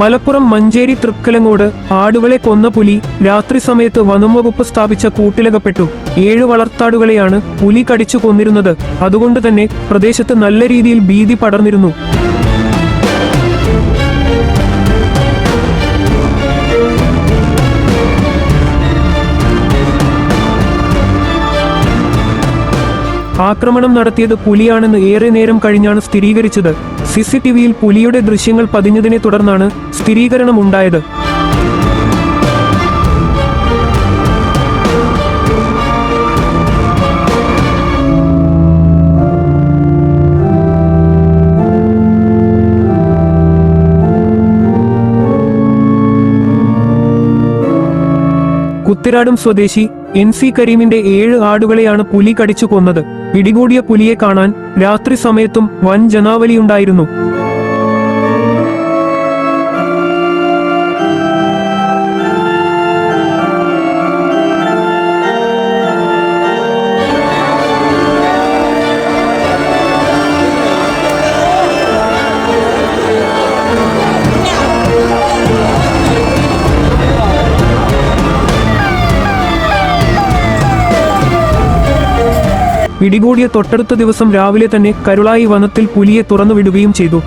മലപ്പുറം മഞ്ചേരി തൃക്കലങ്ങോട് ആടുകളെ കൊന്ന പുലി രാത്രി സമയത്ത് വനംവകുപ്പ് സ്ഥാപിച്ച കൂട്ടിലകപ്പെട്ടു. ഏഴ് വളർത്താടുകളെയാണ് പുലി കടിച്ചു കൊന്നിരുന്നത്. അതുകൊണ്ട് തന്നെ പ്രദേശത്ത് നല്ല രീതിയിൽ ഭീതി പടർന്നിരുന്നു. ആക്രമണം നടത്തിയത് പുലിയാണെന്ന് ഏറെ നേരം കഴിഞ്ഞാണ് സ്ഥിരീകരിച്ചത്. സിസിടിവിയിൽ പുലിയുടെ ദൃശ്യങ്ങൾ പതിഞ്ഞതിനെ തുടർന്നാണ് സ്ഥിരീകരണമുണ്ടായത്. കുത്തിരാടും സ്വദേശി എൻ സി കരീമിന്റെ ഏഴ് ആടുകളെയാണ് പുലി കടിച്ചു കൊന്നത്. പിടികൂടിയ പുലിയെ കാണാൻ രാത്രി സമയത്തും വൻ ജനാവലിയുണ്ടായിരുന്നു. പിടികൂടിയ തൊട്ടടുത്ത ദിവസം രാവിലെ തന്നെ കരുളായി വനത്തിൽ പുലിയെ തുറന്നുവിടുകയും ചെയ്തു.